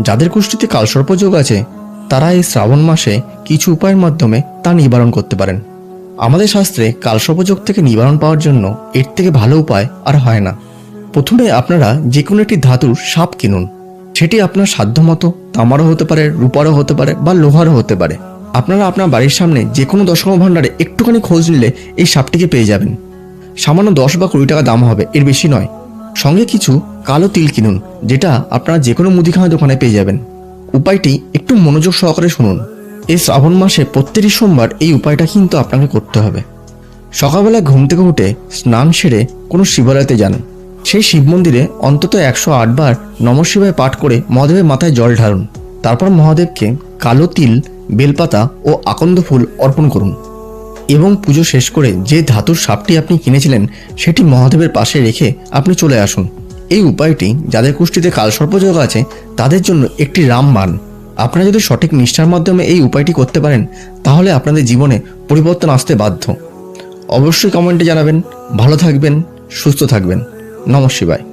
যাদের কুষ্টিতে কালসর্পযোগ আছে, তারা এই শ্রাবণ মাসে কিছু উপায়ের মাধ্যমে তা নিবারণ করতে পারেন। আমাদের শাস্ত্রে কালসর্পযোগ থেকে নিবারণ পাওয়ার জন্য এর থেকে ভালো উপায় আর হয় না। প্রথমে আপনারা যে কোনো একটি ধাতুর সাপ কিনুন। সেটি আপনার সাধ্যমতো তামারও হতে পারে, রূপারও হতে পারে বা লোহারও হতে পারে। আপনারা আপনার বাড়ির সামনে যে কোনো দশম ভাণ্ডারে একটুখানি খোঁজ নিলে এই সাপটিকে পেয়ে যাবেন। সামান্য দশ বা কুড়ি টাকা দাম হবে, এর বেশি নয়। সঙ্গে কিছু কালো তিল কিনুন, যেটা আপনারা যে কোনো মুদিখানা দোকানে পেয়ে যাবেন। উপায়টি একটু মনোযোগ সহকারে শুনুন। এই শ্রাবণ মাসে প্রত্যেকটি সোমবার এই উপায়টা কিন্তু আপনাকে করতে হবে। সকালবেলা ঘুম থেকে উঠে স্নান সেরে কোনো শিবালয়তে যান। সেই শিব মন্দিরে অন্তত একশো আটবার নমঃ শিবায় পাঠ করে মহাদেবের মাথায় জল ঢালুন। তারপর মহাদেবকে কালো তিল, বেলপাতা ও আকন্দ ফুল অর্পণ করুন। এবং পুজো শেষ করে যে ধাতুর সাপটি আপনি কিনেছিলেন, সেটি মহাদেবের পাশে রেখে আপনি চলে আসুন। এই উপায়টি যাদের কুষ্টিতে কালসর্পযোগ আছে, তাদের জন্য একটি রামবাণ। আপনারা যদি সঠিক নিষ্ঠার মাধ্যমে এই উপায়টি করতে পারেন, তাহলে আপনাদের জীবনে পরিবর্তন আসতে বাধ্য। অবশ্যই কমেন্টে জানাবেন। ভালো থাকবেন, সুস্থ থাকবেন। নমঃ শিবায়।